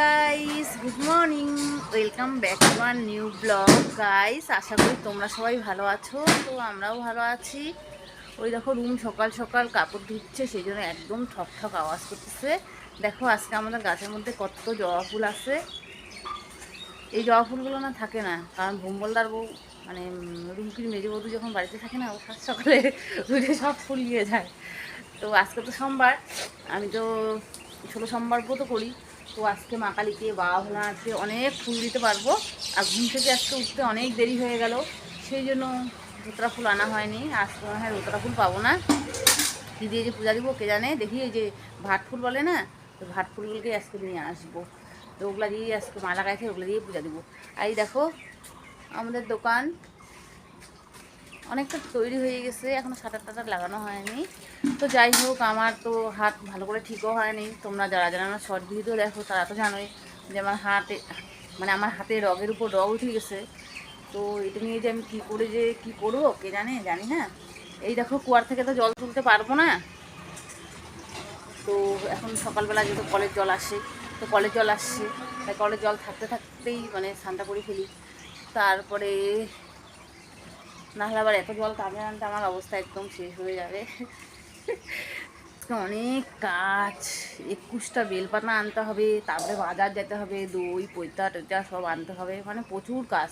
Guys good morning welcome back to our new blog guys আশা করি তোমরা সবাই ভালো আছো, তো আমরাও ভালো আছি। ওই দেখো, রুম সকাল সকাল কাপড় ধুচ্ছে সেই জন্য একদম ঠক ঠক আওয়াজ করতেছে। দেখো, আজকে আমাদের গাছের মধ্যে কত জবা ফুল আছে। এই জবা ফুলগুলো না থাকে না, কারণ ভোম্বলদার বউ মানে রুমকির মেজে বধূ যখন বাড়িতে থাকে না, ও সকালে উঠে সব ফুল নিয়ে যায়। তো আজকে তো সোমবার, আমি তো ষোলো সোমবার তো করি। তো আজকে মা কালীকে বাবা ভোলানাথকে অনেক ফুল দিতে পারব। আর ঘুম থেকে আজকে উঠতে অনেক দেরি হয়ে গেল। সেই জন্য রোতরা ফুল আনা হয়নি। আজকে মনে হয় রোতরা ফুল পাবো না। দিয়ে যে পূজা দিব, কে জানে? দেখি এই যে ভাট ফুল বলে না, তো ভাট ফুলগুলোকে আজকে নিয়ে আসব। তো ওগুলা দিয়ে আজকে মা লাগাইছে, ওগুলো দিয়ে পূজা দিব। আর এই দেখো, আমাদের দোকান অনেকটা তৈরি হয়ে গেছে, এখনও সাঁতার টাটার লাগানো হয়নি। তো যাই হোক, আমার তো হাত ভালো করে ঠিকও হয়নি। তোমরা যারা যারা আমার শর্ট ভিডিও দেখো, তারা তো জানোই যে আমার হাতে মানে আমার হাতে রগের উপর রগ উঠে গেছে। তো এটা নিয়ে যে আমি কী করে যে কী করব, কে জানে? জানি না। এই দেখো, কুয়ার থেকে তো জল তুলতে পারব না। তো এখন সকালবেলা যেহেতু কলের জল আসে, তো কলের জল আসছে। তাই কলের জল থাকতে থাকতেই মানে স্নানটা করে ফেলি। তারপরে নাহলে আবার এত জল টানে আনতে আমার অবস্থা একদম শেষ হয়ে যাবে। অনেক কাজ, একুশটা বেলপাতা আনতে হবে, তারপরে বাজার যেতে হবে, দই, পৈতা টৈতা সব আনতে হবে মানে প্রচুর কাজ।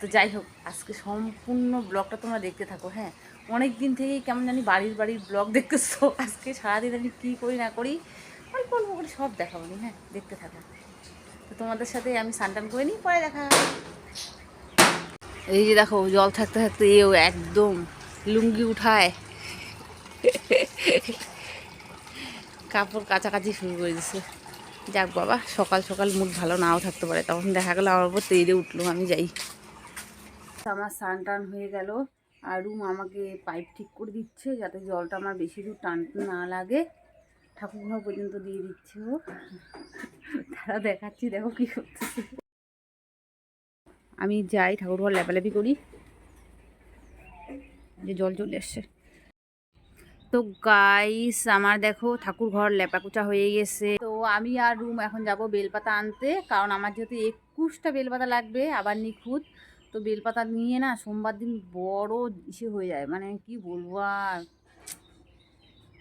তো যাই হোক, আজকে সম্পূর্ণ ব্লগটা তোমরা দেখতে থাকো হ্যাঁ? অনেক দিন থেকেই কেমন জানি বাড়ির বাড়ির ব্লগ দেখতেছো, আজকে সারাদিন আমি কী করি না করি অল্প অল্প করে সব দেখাবো হ্যাঁ? দেখতে থাকো। তো তোমাদের সাথে আমি সানটান করে নিই, পরে দেখা। এই যে দেখো, জল থাকতে থাকতে এও একদম লুঙ্গি উঠায়। কাপড় কাছাকাছি শুরু করে দিছে। যাক বাবা, সকাল সকাল মুড ভালো নাও থাকতে পারে। তখন দেখা গেলো আমার উপর তেড়ে উঠল, আমি যাই। আমার স্নান টান হয়ে গেল, আর রুম আমাকে পাইপ ঠিক করে দিচ্ছে, যাতে জলটা আমার বেশি দূর টানতে না লাগে। ঠাকুর ঘর পর্যন্ত দিয়ে দিচ্ছে ও। তারা দেখাচ্ছি, দেখো কি করতেছে। আমি যাই ঠাকুর ঘর লেপালেপি করি। যে জল চলে আসছে। তো গাইস আমার দেখো ঠাকুর ঘর লেপাকুচা হয়ে গেছে। তো আমি আর রুম এখন যাব বেলপাতা আনতে, কারণ আমার যেহেতু একুশটা বেলপাতা লাগবে, আবার নিখুঁত। তো বেলপাতা নিয়ে না সোমবার দিন বড় ইসে হয়ে যায় মানে কি বলব আর।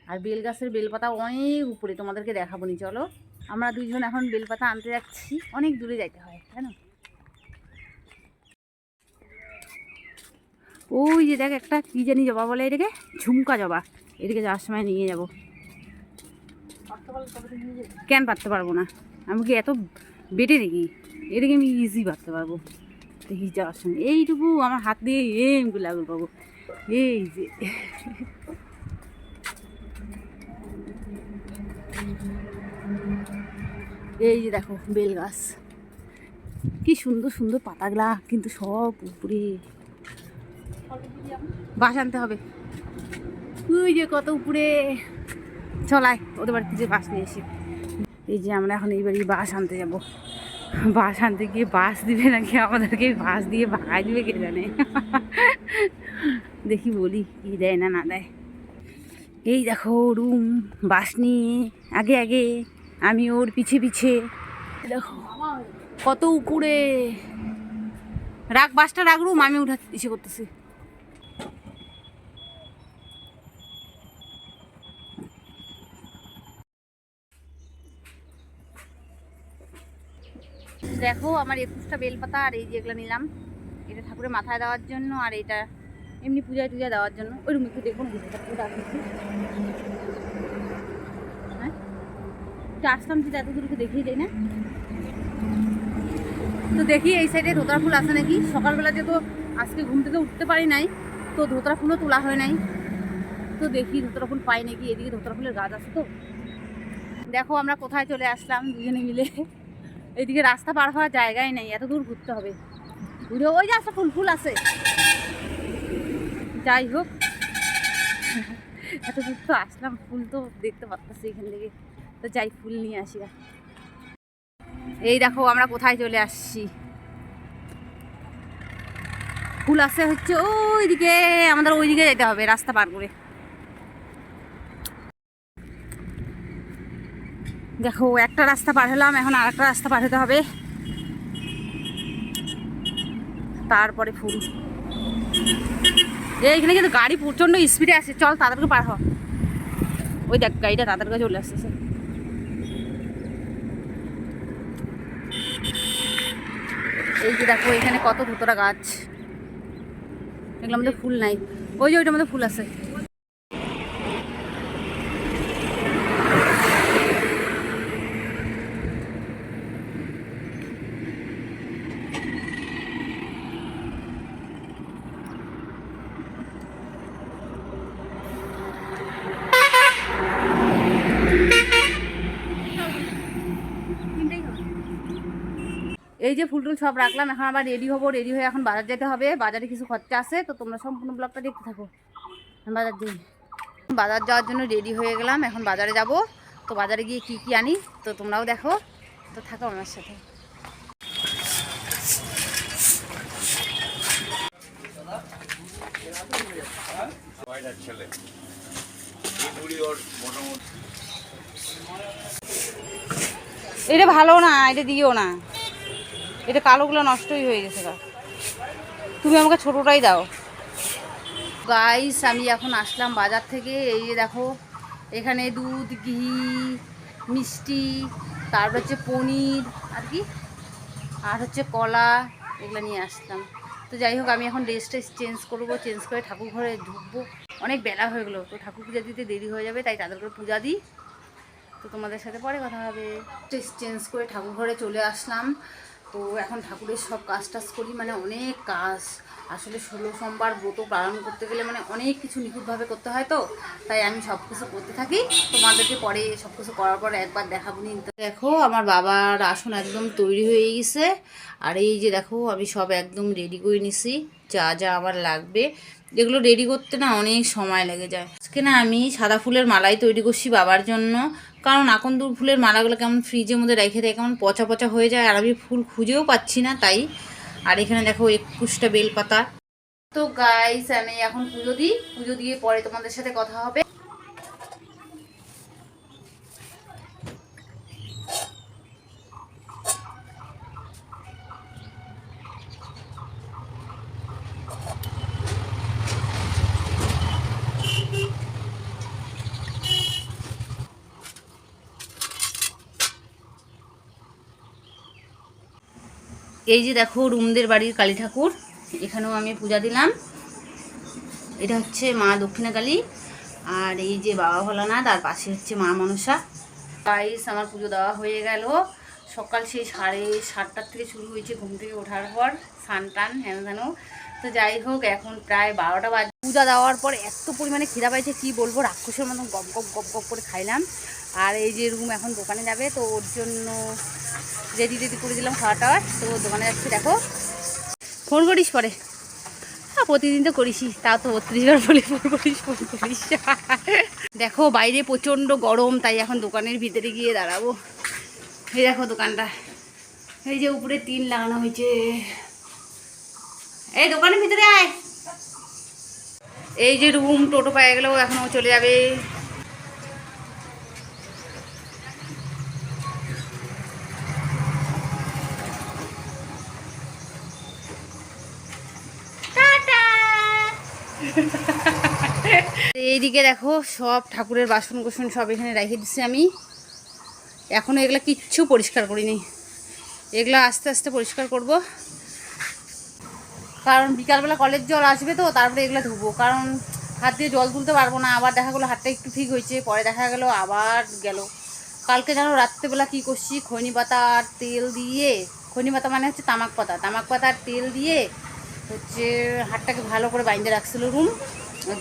আর বেল গাছের বেলপাতা অনেক উপরে, তোমাদেরকে দেখাবো নি, চলো। আমরা দুইজন এখন বেলপাতা আনতে যাচ্ছি, অনেক দূরে যাইতে হয়, তাই ওই যে দেখ একটা কি জানি জবা বলে এটাকে? ঝুমকা জবা। এদিকে যাওয়ার সময় নিয়ে যাব। কেন পারতে পারব না? আমি কি এত বেটে দেখি? এটাকে আমি ইজি পারতে পারব। দেখি যাওয়ার সময়। এইটুকু আমার হাত দিয়ে এম লাগল পাবো এই যে। এই যে দেখো, বেল গাছ। কি সুন্দর সুন্দর পাতাগুলা, কিন্তু সব উপরে। বাস আনতে হবে। ওই যে কত উপরে। চলায় ওদের বাড়িতে যে বাস নিয়ে এসে এই যে আমরা এখন এই বাড়ি বাস আনতে যাব। বাস আনতে গিয়ে বাস দিবে নাকি? আমাদেরকে বাস দিয়ে ভাগাই দিবে কে জানে? দেখি বলি, কি দেয় না না দেয়। এই দেখো রুম বাস নিয়ে, আগে আগে, আমি ওর পিছে পিছে। দেখো, কত উপরে। রাখ, বাসটা রাখ রুম আমি উঠা ইসে করতেছি। দেখো আমার একুশটা বেলপাতা আর এই যেগুলো নিলাম। এটা ঠাকুরের মাথায় দেওয়ার জন্য আর এটা এমনি পূজায় টুজা দেওয়ার জন্য। ওই রুম একটু দেখুন হ্যাঁ? আসলাম যদি এত দূরকে দেখিয়ে যাই না? তো দেখি এই সাইডে ধোতরা ফুল আছে নাকি? সকালবেলা যেহেতু আজকে ঘুম থেকে উঠতে পারি নাই, তো ধোতরা ফুলও তোলা হয় নাই। তো দেখি ধোতরা ফুল পাই নাকি? এদিকে ধোতরা ফুলের গাছ আছে তো। দেখো আমরা কোথায় চলে আসলাম দুজনে মিলে। এইদিকে রাস্তা পার হওয়ার জায়গায় নেই, এত দূর ঘুরতে হবে। ঘুরে ওই যে আসলে ফুল ফুল আছে। যাই হোক, এত দূর তো আসলাম, ফুল তো দেখতে পারতেছি এখান থেকে। তো যাই, ফুল নিয়ে আসি। এই দেখো, আমরা কোথায় চলে আসছি। ফুল আছে হচ্ছে ওইদিকে, আমাদের ওইদিকে যেতে হবে, রাস্তা পার করে। দেখো, একটা রাস্তা পার হলাম, এখন আর একটা রাস্তা পার হতে হবে। তারপরে ফুল। এইখানে কিন্তু গাড়ি প্রচণ্ড স্পিডে আসে। চল তাদেরকে পার হ। ওই দেখ, গাড়িটা তাদেরকে চলে আসতেছে। এই যে দেখো, এখানে কত ধুতরা গাছ। এগুলো আমাদের ফুল নাই। ওই যে, ওইটার মধ্যে ফুল আছে। এই যে ফুল টুল সব রাখলাম, এখন আবার রেডি হব রেডি হয়ে এখন বাজার যেতে হবে। বাজারে কিছু খরচা আছে, তো তোমরা সম্পূর্ণ ব্লগটা দেখতে থাকো। বাজার যাই। বাজার যাওয়ার জন্য রেডি হয়ে গেলাম, এখন বাজারে যাব। তো বাজারে গিয়ে কি কি আনি, তো তোমরাও দেখো। তো থাকো আমার সাথে। এটা ভালো না, এটা দিও না। এটা কালোগুলো নষ্টই হয়ে গেছে তুমি আমাকে ছোটোটাই দাও। গাইস আমি এখন আসলাম বাজার থেকে। এই যে দেখো, এখানে দুধ, ঘি, মিষ্টি, তারপর হচ্ছে পনির, আর কি? আর হচ্ছে কলা, এগুলো নিয়ে আসলাম। তো যাই হোক, আমি এখন ড্রেসটা চেঞ্জ করব চেঞ্জ করে ঠাকুর ঘরে ঢুকবো। অনেক বেলা হয়ে গেলো, তো ঠাকুর পূজা দিতে দেরি হয়ে যাবে, তাই তাদের করে পূজা দিই। তো তোমাদের সাথে পরে কথা হবে। ড্রেস চেঞ্জ করে ঠাকুর ঘরে চলে আসলাম। তো এখন ঠাকুরের সব কাজ টাজ করি মানে অনেক কাজ। আসলে ষোলো সোমবার ব্রত পালন করতে গেলে মানে অনেক কিছু নিখুঁতভাবে করতে হয় তো, তাই আমি সব কিছু করতে থাকি। তোমাদেরকে পরে সব কিছু করার পর একবার দেখাবো নি। দেখো, আমার বাবার আসন একদম তৈরি হয়ে গেছে। আর এই যে দেখো, আমি সব একদম রেডি করে নিছি। যা যা আমার লাগবে। এগুলো রেডি করতে না অনেক সময় লেগে যায়। আজকে না আমি সাদা ফুলের মালাই তৈরি করছি বাবার জন্য। কারণ আকন্দুর ফুলের মালাগুলো কেমন ফ্রিজের মধ্যে রেখে দেয়, কেমন পচা পচা হয়ে যায়, আর আমি ফুল খুঁজেও পাচ্ছি না তাই। আর এখানে দেখো একুশটা বেলপাতা। তো গাইস আমি এখন পুজো দিই। পুজো দিয়ে পরে তোমাদের সাথে কথা হবে। এই যে দেখো রুমদের বাড়ির কালী ঠাকুর, এখানেও আমি পূজা দিলাম। এটা হচ্ছে মা দক্ষিণা কালী আর এই যে বাবা ভোলানাথ, আর পাশে হচ্ছে মা মনসা। গাইস আমার পুজো দেওয়া হয়ে গেল। সকাল সেই সাড়ে সাতটার থেকে শুরু হয়েছে, ঘুম থেকে ওঠার পর সান টান হ্যান ত্যানো তো যাই হোক, এখন প্রায় বারোটা বাজে পূজা দেওয়ার পর এত পরিমাণে খিদা পাইছে, কি বলব? রাক্ষসের মতন গপ গপ গপ গপ করে খাইলাম। আর এই যে রুম এখন দোকানে যাবে, তো ওর জন্য রেডি রেডি করে দিলাম খাওয়া টাওয়ার তো দোকানে যাচ্ছি, দেখো। ফোন করিস পরে। হ্যাঁ প্রতিদিন তো করিসই। তাও তো বত্রিশ বার বলি ফোন করিস ফোন করিস। দেখো, বাইরে প্রচণ্ড গরম, তাই এখন দোকানের ভিতরে গিয়ে দাঁড়াবো। এই দেখো দোকানটা। এই যে উপরে টিন লাগানো হয়েছে। এই দোকানের ভিতরে আয়। এই যে রুম টোটো পায়ে গেলেও এখনও চলে যাবে। এইদিকে দেখো সব ঠাকুরের বাসন কোসন সব এখানে রেখে দিচ্ছি আমি। এখনও এগুলো কিচ্ছু পরিষ্কার করিনি। এগুলো আস্তে আস্তে পরিষ্কার করব। কারণ বিকালবেলা কলের জল আসবে তো, তারপরে এগুলো ধুবো। কারণ হাত দিয়ে জল তুলতে পারব না, আবার দেখা গেলো হাতটা একটু ঠিক হয়েছে, পরে দেখা গেলো আবার গেল। কালকে জানো রাত্রেবেলা কী করছি? খনি পাতা আর তেল দিয়ে, খনি পাতা মানে হচ্ছে তামাক পাতা। তামাক পাতা আর তেল দিয়ে হচ্ছে হাতটাকে ভালো করে বাইন্দে রাখছিল রুম,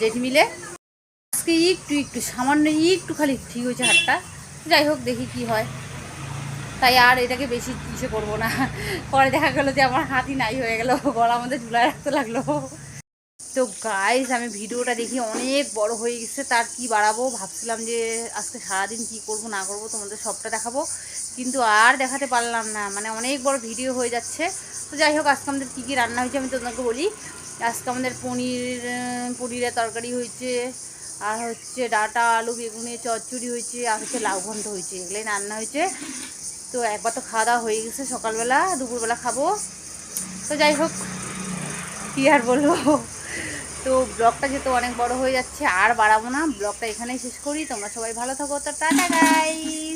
জেঠি মিলে। আজকে একটু একটু, সামান্য একটু খালি ঠিক হয়েছে হাতটা। যাই হোক, দেখি কি হয়। তাই আর এটাকে বেশি ইসে করব না। পরে দেখা গেলো যে আমার হাতই নাই হয়ে গেল, গলার মধ্যে ঝুলায় রাখতে লাগল। তো গাইস আমি ভিডিওটা দেখি অনেক বড় হয়ে গেছে, তার কি বাড়াবো? ভাবছিলাম যে আজকে সারাদিন কি করব, না করব, তোমাদের সবটা দেখাবো। কিন্তু আর দেখাতে পারলাম না মানে অনেক বড় ভিডিও হয়ে যাচ্ছে। তো যাই হোক, আজকে আমাদের কী কী রান্না হয়েছে আমি তোমাকে বলি। আজকে আমাদের পনির পনিরের তরকারি হয়েছে, আর হচ্ছে ডাটা, আলু, বেগুনি, চচ্চড়ি হয়েছে, আর হচ্ছে লাউ ঘন্ট হয়েছে, এগুলোই রান্না হয়েছে। তো একবার তো খাওয়া দাওয়া হয়ে গেছে, সকালবেলা, দুপুরবেলা খাব। তো যাই হোক, কী আর বলব? তো ব্লগটা যেহেতু অনেক বড় হয়ে যাচ্ছে, আর বাড়াবো না, ব্লগটা এখানেই শেষ করি। তোমরা সবাই ভালো থাকো, তো টাটা গাইস